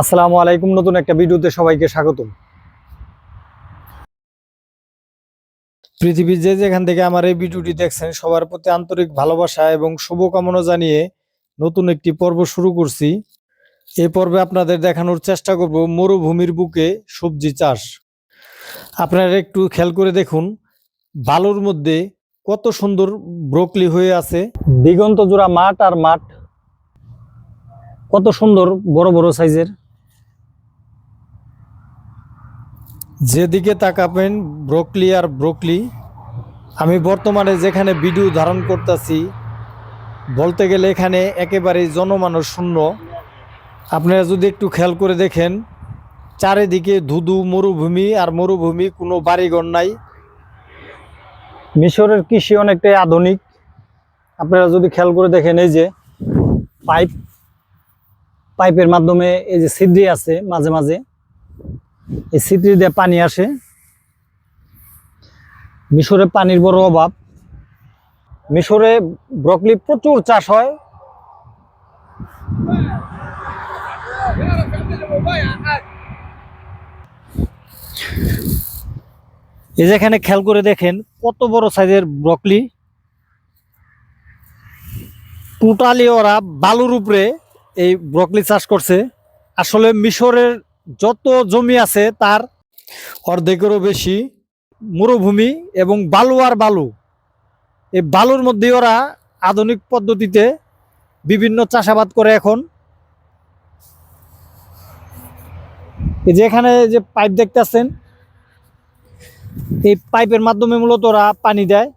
আসসালামু আলাইকুম। নতুন একটা ভিডিওতে সবাইকে স্বাগতম। পৃথিবীর যে যেখান থেকে আমার এই ভিডিওটি দেখছেন, সবার প্রতি আন্তরিক ভালোবাসা এবং শুভকামনা জানিয়ে নতুন একটি পর্ব শুরু করছি। এই পর্বে আপনাদের দেখানোর চেষ্টা করব মরুভূমির বুকে সবজি চাষ। আপনারা একটু খেয়াল করে দেখুন, বালুর মধ্যে কত সুন্দর ব্রোকলি হয়ে আছে। দিগন্ত জোড়া মাঠ আর মাঠ কত সুন্দর বড় বড় সাইজের। যেদিকে তাকাবেন, ব্রোকলি আর ব্রোকলি, আমি বর্তমানে যেখানে ভিডিও ধারণ করতেছি, বলতে গেলে এখানে একেবারেই জনমানুষ শূন্য। আপনারা যদি একটু খেয়াল করে দেখেন, চারিদিকে ধুধু, মরুভূমি আর মরুভূমি, কোনো বাড়িঘর নাই। মিশরের কৃষি অনেকটাই আধুনিক। আপনারা যদি খেয়াল করে দেখেন, এই যে পাইপ, পাইপের মাধ্যমে এই যে ছিদ্রি আছে, মাঝে মাঝে। এই ছিদ্রি দিয়ে পানি আসে। মিশরে পানির বড় অভাব। মিশরে ব্রকলি প্রচুর চাষ হয়। এই যেখানে খেয়াল করে দেখেন কত বড় সাইজের ব্রকলি। টোটালি ওরা বালুর উপরে এই ব্রকলি চাষ করছে। আসলে মিশরের যত জমি আছে তার অর্ধেকেরও বেশি মরুভূমি এবং বালু আর বালু। এই বালুর মধ্যে ওরা আধুনিক পদ্ধতিতে বিভিন্ন চাষাবাদ করে এখন। এই যে এখানে যে পাইপ দেখতেছেন, এই পাইপের মাধ্যমে মূলত ওরা পানি দেয়।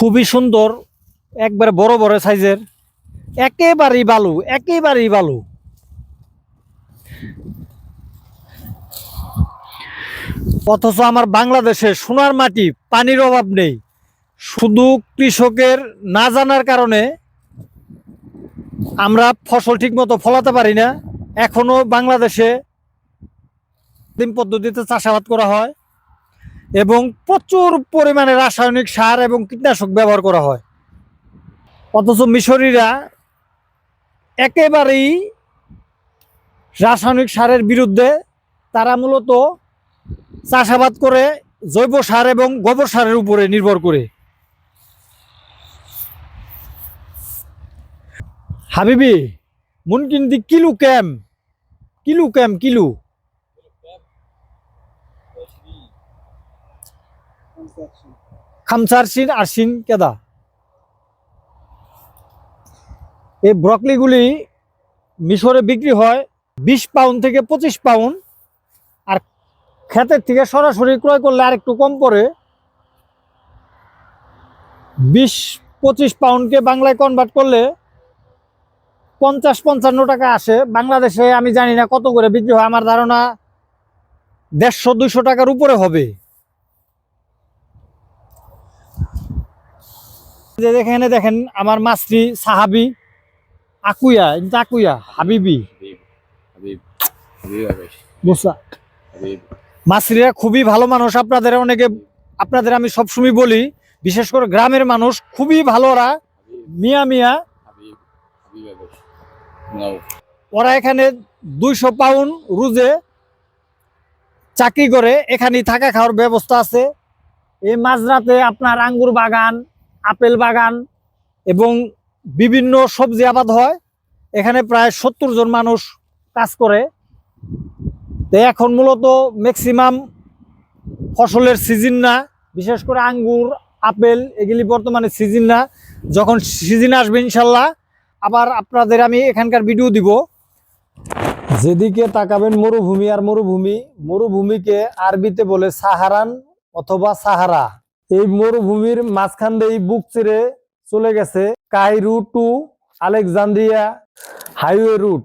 খুবই সুন্দর, একবারে বড় বড় সাইজের, একেবারেই বালু একেবারেই বালু। অথচ আমার বাংলাদেশে সোনার মাটি পানির অভাব নেই। শুধু কৃষকের না জানার কারণে আমরা ফসল ঠিকমতো ফলাতে পারি না। এখনও বাংলাদেশে পদ্ধতিতে চাষাবাদ করা হয়। এবং প্রচুর পরিমাণে রাসায়নিক সার এবং কীটনাশক ব্যবহার করা হয়। অথচ মিশরীরা একেবারেই রাসায়নিক সারের বিরুদ্ধে তারা মূলত চাষাবাদ করে জৈব সার এবং গোবর সারের উপরে নির্ভর করে। হাবিবি, মুনকিন দি কিলু ক্যাম, কিলু ক্যাম কিলু খামসারসিন আরসিন কেদা? এই ব্রকলিগুলি মিশরে বিক্রি হয় বিশ পাউন্ড থেকে পঁচিশ পাউন্ড আর ক্ষেতের থেকে সরাসরি ক্রয় করলে আর একটু কম পড়ে বিশ পঁচিশ পাউন্ডকে বাংলায় কনভার্ট করলে পঞ্চাশ পঞ্চান্ন টাকা আসে। বাংলাদেশে আমি জানি না কত করে বিক্রি হয়, আমার ধারণা দেড়শো দুইশো টাকার উপরে হবে। যে এখানে দেখেন, আমার মাস্রি সাহাবি, আকুয়া কিন্তু হাবিবি। মাস্রিরা খুবই ভালো মানুষ, আপনাদের অনেকে, আপনাদের আমি সবসময় বলি, বিশেষ করে গ্রামের মানুষ, খুবই ভালোরা মিয়া মিয়া। ওরা এখানে দুইশো পাউন্ড রুজে চাকরি করে এখানে থাকা খাওয়ার ব্যবস্থা আছে। এই মাঝরাতে আপনার আঙ্গুর বাগান আপেল বাগান এবং বিভিন্ন সবজি আবাদ হয়। এখানে প্রায় সত্তর জন মানুষ কাজ করে। তো এখন মূলত ম্যাক্সিমাম ফসলের সিজন না, বিশেষ করে আঙ্গুর, আপেল, এগুলি বর্তমানে সিজন না। যখন সিজন আসবে ইনশাল্লাহ, আবার আপনাদের আমি এখানকার ভিডিও দিব। যেদিকে তাকাবেন মরুভূমি আর মরুভূমি, মরুভূমিকে আরবিতে বলে সাহারান অথবা সাহারা। এই মরুভূমির মাঝখান দিয়ে বুক চিরে চলে গেছে Cairo to Alexandria highway route.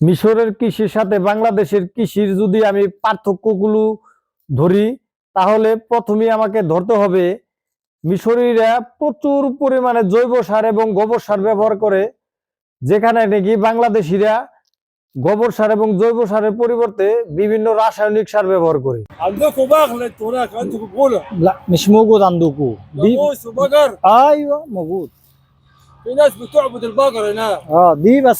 মিশরের কৃষির সাথে বাংলাদেশের কৃষির যদি আমি পার্থক্যগুলো ধরি, তাহলে প্রথমে আমাকে ধরতে হবে মিশরীরা প্রচুর পরিমাণে জৈব সার এবং গোবর সার ব্যবহার করে, যেখানে নাকি বাংলাদেশিরা গোবর সার এবং জৈব সারের পরিবর্তে বিভিন্ন রাসায়নিক সার ব্যবহার করি عندكم بغل انتوا هناك عندكم بغله لا مش موجود عندكم دي جاموس وبقر ايوه موجود في ناس بتعبد البقر هناك اه دي بس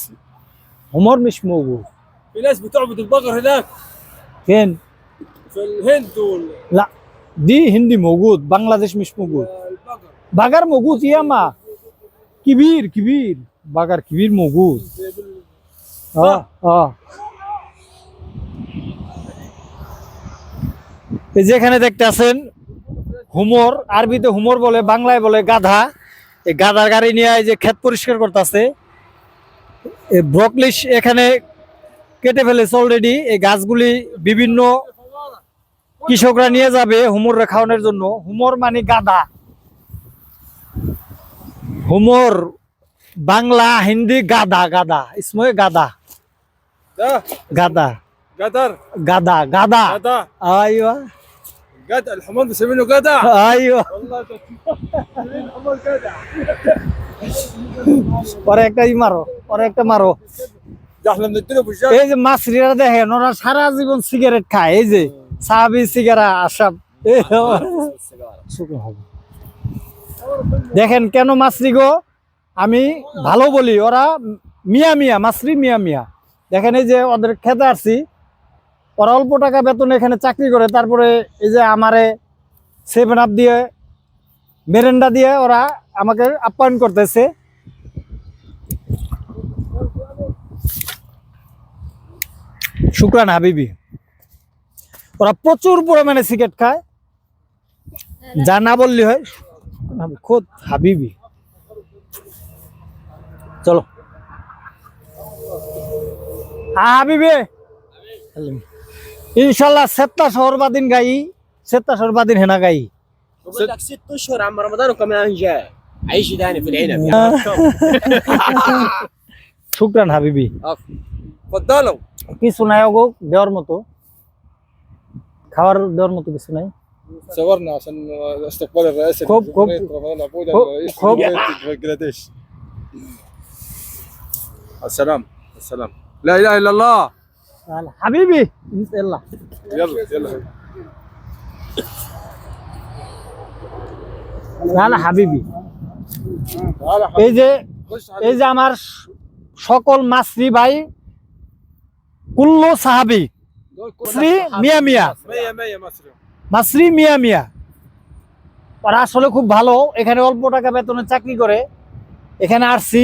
حمار مش موجود في ناس بتعبد البقر هناك فين في الهند وال- لا دي هندي موجود بنغلاديش مش موجود والبقر بقر موجود ياما كبير كبير بقر كبير موجود এই যে এখানে দেখতে আছেন, হুমর, আরবিতে হুমর বলে, বাংলায় বলে গাধা। এই গাধার গাড়ি নিয়ে যে ক্ষেত পরিষ্কার করতেছে। ব্রকলিশ এখানে কেটে ফেলেছে অলরেডি এই গাছগুলি বিভিন্ন কৃষকরা নিয়ে যাবে হুমর খাওয়ানোর জন্য। হুমর মানে গাধা। হুমর বাংলা, হিন্দি গাধা গাধা, ইসময় গাধা। ده গাধা قدر গাধা গাধা جدع ايوه جدع الحمار بيسمينه جدع ايوه والله ده الحمار جدع পরে একটা ই মারো পরে একটা মারো ده احنا بنديله في الجنة এই যে মাছরিরা দেখেন ওরা সারা জীবন সিগারেট খায় এই যে সাহাবি সিগারা আসাব এই শুকনো হবে। দেখেন কেন মাছরি গো আমি ভালো বলি ওরা মিয়া মিয়া মাছরি মিয়া মিয়া দেখেন এই যে ওদের খেতে আসছি। ওরা অল্প টাকা বেতন এখানে চাকরি করে, তারপরে এই যে আমারে সেভেন আপ দিয়ে, মেরেন্ডা দিয়ে ওরা আমাকে আপ্যায়ন করতেছে। শুক্রান হাবিবি। ওরা প্রচুর পরিমাণে সিগারেট খায়। যা না বললি হয়। খোদ হাবিবি। চলো। হাবিবে ইনশাল্লাহ সেত্তা শহর বাদিন গাই সেত্তা শহর বাদিন হেনা গাই بقول لك ست اشهر عم رمضان وكمان جاي عيش تاني في العنب শুক্রান হাবিবি اتفضلوا কিছু নাই ওগো দেওয়ার মতো খাওয়ার দেওয়ার মতো কিছু নাই صورنا عشان استقبال الرئاسة كوب- كوب. لجمهورية رمضان عبودة كوب- رئيس كوب. جمهورية بنغلاديش السلام السلام لا اله الا الله হাবিবি ইনশাল্লাহ يلا يلا না না হাবিবি تعال এই যে خش এই যে আমার স- সকল মাসরি ভাই কুল্লো সাহাবি মাসরি মিয়া মিয়া مية مية مصري মাসরি মিয়া মিয়া ওরা আসলে খুব ভালো এখানে অল্প টাকা বেতনে চাকরি করে এখানে আসছি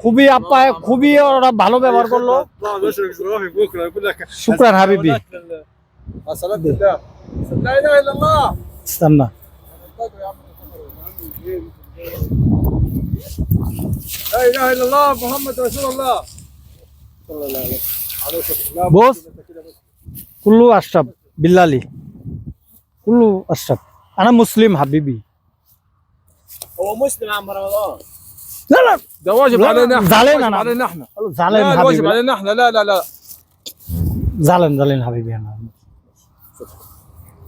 খুবই আপ্যায় খুবই ওরা ভালো ব্যবহার করল। শুক্রান হাবিবি। কুল্লু আশরাফ, বিল্লালি। কুল্লু আশরাফ। আনা মুসলিম হাবিবি। ও মুসলিম আমরা لا لا ده واجب لا، علينا احنا زعلان واجب أنا. علينا احنا জালেন لا الواجب হাবিবি علينا احنا لا لا لا জালেন জালেন হাবিবি হেনা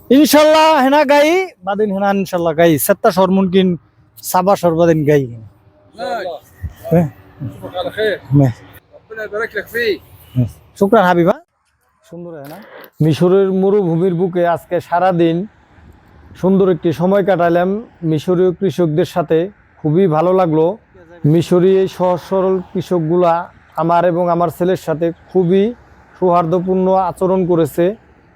ইনশাল্লাহ হেনা গাই বাদিন হেনা ইনশাল্লাহ গাই সেত্তা সরমুনকিন সাবা সর্বাদিন গাই ماشي. اشوفك على خير ربنا يبارك لك فيه শুক্রান হাবিবা সুন্দর না মিশরের মরুভূমির বুকে আজকে সারা দিন সুন্দর একটি সময় কাটালাম মিশরীয় কৃষকদের সাথে খুবই ভালো লাগলো মিশরি এই সহজ সরল কৃষকগুলা আমার এবং আমার ছেলের সাথে খুবই সৌহার্দ্যপূর্ণ আচরণ করেছে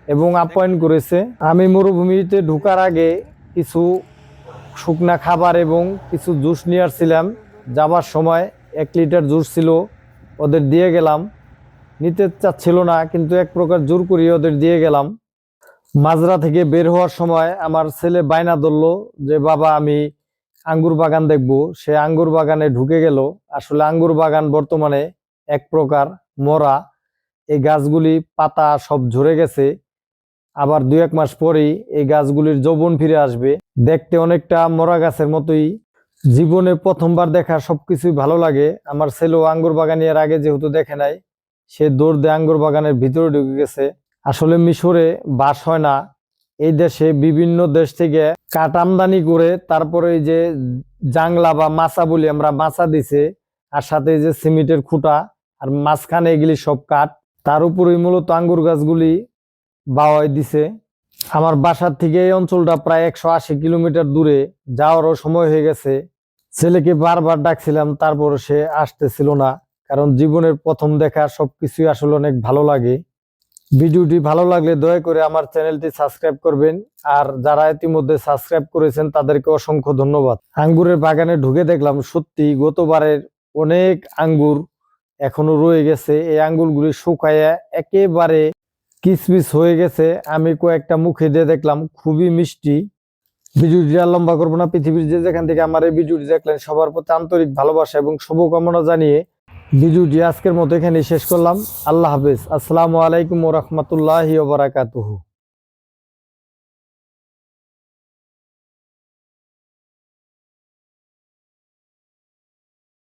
এবং আপ্যায়ন করেছে। আমি মরুভূমিতে ঢোকার আগে কিছু শুকনা খাবার এবং কিছু জুস নিয়ে আসছিলাম। যাবার সময় এক লিটার জুস ছিল, ওদের দিয়ে গেলাম। নিতে চাচ্ছিল না, কিন্তু এক প্রকার জোর করিয়ে ওদের দিয়ে গেলাম। মাজরা থেকে বের হওয়ার সময় আমার ছেলে বায়না ধরলো যে, বাবা, আমি আঙ্গুর বাগান দেখব। সে আঙ্গুর বাগানে ঢুকে গেল। আসলে আঙ্গুর বাগান বর্তমানে এক প্রকার মরা। এই গাছগুলি পাতা সব ঝরে গেছে। আবার দুই এক মাস পরেই এই গাছগুলির যৌবন ফিরে আসবে। দেখতে অনেকটা মরা গাছের মতোই। জীবনে প্রথমবার দেখা সবকিছুই ভালো লাগে। আমার ছেলেও আঙ্গুর বাগানি এর আগে যেহেতু দেখে নাই, সে দৌড় দিয়ে আঙ্গুর বাগানের ভিতরে ঢুকে গেছে। আসলে মিশরে বাস হয় না। এই দেশে বিভিন্ন দেশ থেকে কাঠ আমদানি করে, তারপরে এই যে জাংলা বা মাছা বলি আমরা, মাছা দিছে, আর সাথে এই যে সিমেন্টের খুঁটা, আর মাঝখানে এগুলি সব কাঠ। তার উপরেই মূলত আঙ্গুর গাছগুলি বাওয়াই দিছে। আমার বাসার থেকে এই অঞ্চলটা প্রায় একশো আশি কিলোমিটার দূরে যাওয়ারও সময় হয়ে গেছে। ছেলেকে বারবার ডাকছিলাম তারপর সে আসতেছিল না, কারণ জীবনের প্রথম দেখা সবকিছুই আসলে অনেক ভালো লাগে। ভিডিওটি ভালো লাগলে দয়া করে আমার চ্যানেলটি সাবস্ক্রাইব করবেন। আর যারা ইতিমধ্যে সাবস্ক্রাইব করেছেন, তাদেরকে অসংখ্য ধন্যবাদ। আঙ্গুরের বাগানে ঢুকে দেখলাম, সত্যি গতবারের অনেক আঙ্গুর এখনও রয়ে গেছে। এই আঙ্গুরগুলি শুকাইয়া একেবারে কিসমিস হয়ে গেছে। আমি কয়েকটা মুখে দিয়ে দেখলাম, খুবই মিষ্টি। ভিডিওটি আর লম্বা করব না। পৃথিবীর যে যেখান থেকে আমার এই ভিডিওটি দেখলেন, সবার প্রতি আন্তরিক ভালোবাসা এবং শুভকামনা জানিয়ে ভিডিওটি আজকের মতো এখানে শেষ করলাম। আল্লাহ হাফেজ। আসসালামু আলাইকুম রহমতুল্লাহি ওবরাকাতুহু